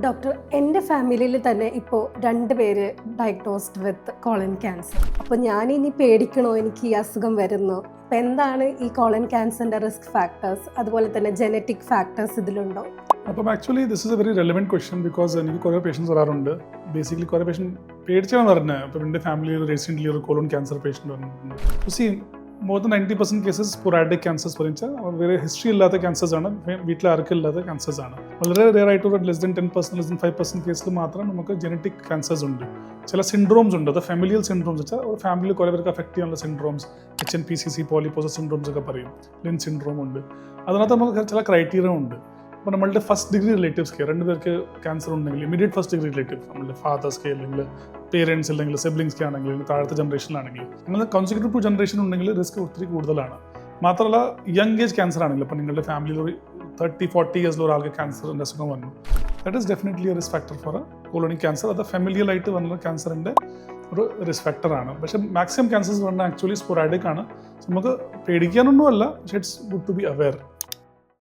Doctor എന്റെ ഫാമിലിയിൽ തന്നെ ഇപ്പോൾ രണ്ട് പേര് ഡയഗ്നോസ്ഡ് വിത്ത് കോളൻ ക്യാൻസർ അപ്പോൾ ഞാനിനി പേടിക്കണോ? എനിക്ക് ഈ അസുഖം വരുന്നു? അപ്പം എന്താണ് ഈ കോളൻ ക്യാൻസറിന്റെ റിസ്ക് ഫാക്ടേഴ്സ് അതുപോലെ തന്നെ ജനറ്റിക് ഫാക്ടേഴ്സ് ഇതിലുണ്ടോ? അപ്പം actually this is a very relevant question because എനിക്ക് കുറേ പേഷ്യൻസ് വരാറുണ്ട്. ബേസിക്കലി കുറേ പേഷ്യൻ പേടിച്ചാണ് പറഞ്ഞത് അപ്പം എന്റെ ഫാമിലിയിൽ റീസെന്റ്ലി ഒരു കോളോൺ ക്യാൻസർ പേഷ്യന്റ് വന്നിട്ടുണ്ട്. See more than ninety percent cases sporadic cancers പറഞ്ഞാൽ വേറെ ഹിസ്റ്ററി ഇല്ലാത്ത ക്യാൻസേഴ്സ് ആണ്. വീട്ടിൽ ആർക്കും ഇല്ലാത്ത ക്യാൻസേഴ്സ് ആണ്. വളരെ റെയർ ഒരു less than ten percent less than five percent കേസിൽ മാത്രം നമുക്ക് ജനറ്റിക് ക്യാൻസേഴ്സ് ഉണ്ട്. ചില സിൻഡ്രോംസ് ഉണ്ട്. അത് ഫാമിലിയൽ സിൻഡ്രോംസ് വെച്ചാൽ ഒരു ഫാമിലി കുറേ പേർക്ക് അഫക്റ്റ് ചെയ്യാനുള്ള syndromes H N P C C polyposis syndromes ഒക്കെ പറയും. ലിൻ സിൻഡ്രോം ഉണ്ട്. അതിനകത്ത് നമുക്ക് ചില ക്രൈറ്റീരിയ ഉണ്ട്. അപ്പോൾ നമ്മളുടെ ഫസ്റ്റ് ഡിഗ്രി റിലേറ്റീവ്സ് രണ്ട് പേർക്ക് ക്യാൻസർ ഉണ്ടെങ്കിൽ ഇമീഡിയറ്റ് ഫസ്റ്റ് ഡിഗ്രി റിലേറ്റീവ് നമ്മുടെ ഫാദേഴ്സ് കെയർ അല്ലെങ്കിൽ പേരൻസ് അല്ലെങ്കിൽ സിബ്ലിങ്സ് കെ ആണെങ്കിൽ താഴത്തെ ജനറേഷനിലാണെങ്കിൽ അങ്ങനെ കോൺസിക്യൂട്ടീവ് ടു ജനറേഷൻ ഉണ്ടെങ്കിൽ റിസ്ക് ഒത്തിരി കൂടുതലാണ്. മാത്രമല്ല യങ് ഏജ് ക്യാൻസർ ആണെങ്കിൽ ഇപ്പോൾ നിങ്ങളുടെ ഫാമിലിയിൽ ഒരു തേർട്ടി ഫോർട്ടി ഇയേഴ്സിൽ ഒരാൾക്ക് ക്യാൻസറിന്റെ അസുഖം വന്നു. That is definitely risk factor for colonic cancer അത് ഫെമിലിയൽ ആയിട്ട് വന്ന ക്യാൻസറിന്റെ ഒരു റിസ്ക് ഫാക്ടറാണ് പക്ഷെ മാക്സിമം ക്യാൻസേഴ്സ് പറഞ്ഞാൽ ആക്ച്വലി സ്പൊറാഡിക് ആണ്. നമുക്ക് പേടിക്കാനൊന്നുമല്ല പക്ഷേ it's good to be aware